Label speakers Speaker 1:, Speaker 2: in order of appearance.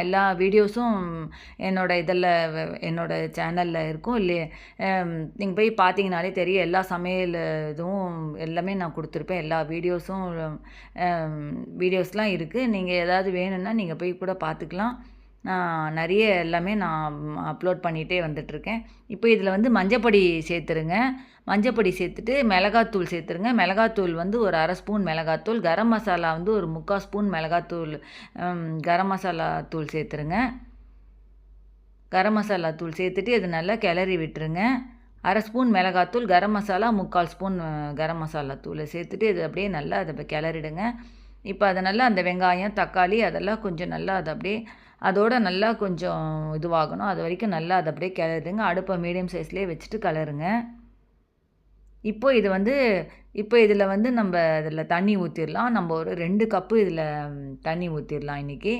Speaker 1: எல்லா வீடியோஸும் என்னோட இதில் என்னோட சேனலில் இருக்கும். இல்லையே நீங்கள் போய் பார்த்தீங்கனாலே தெரியும். எல்லா சமையல் இதுவும் எல்லாமே நான் கொடுத்துருப்பேன். எல்லா வீடியோஸும் வீடியோஸ்லாம் இருக்குது நீங்கள் ஏதாவது வேணும்னா நீங்கள் போய் கூட பார்த்துக்கலாம். நான் நிறைய எல்லாமே நான் அப்லோட் பண்ணிகிட்டே வந்துட்டுருக்கேன். இப்போ இதில் வந்து மஞ்சப்பொடி சேர்த்துருங்க. மஞ்சப்பொடி சேர்த்துட்டு மிளகாத்தூள் சேர்த்துருங்க. மிளகாத்தூள் வந்து ஒரு அரை ஸ்பூன் மிளகாத்தூள் கரம் மசாலா வந்து ஒரு முக்கால் ஸ்பூன் மிளகாத்தூள் கரம் மசாலா தூள் சேர்த்துருங்க. கரம் மசாலா தூள் சேர்த்துட்டு இது நல்லா கிளறி விட்டுருங்க. அரை ஸ்பூன் மிளகாத்தூள் கரம் மசாலா முக்கால் ஸ்பூன் கரம் மசாலா தூளை சேர்த்துட்டு இது அப்படியே நல்லா அதை கிளறிடுங்க. இப்போ அதை நல்லா அந்த வெங்காயம் தக்காளி அதெல்லாம் கொஞ்சம் நல்லா அதை அப்படியே அதோட நல்லா கொஞ்சம் இதுவாகணும். அது வரைக்கும் நல்லா அதை அப்படியே கிளறுங்க. அடுப்பை மீடியம் சைஸ்லேயே வச்சுட்டு கலருங்க இப்போ இது வந்து இப்போ இதில் வந்து நம்ம இதில் தண்ணி ஊற்றிடலாம் நம்ம ஒரு ரெண்டு கப்பு இதில் தண்ணி ஊற்றிடலாம் இன்றைக்கி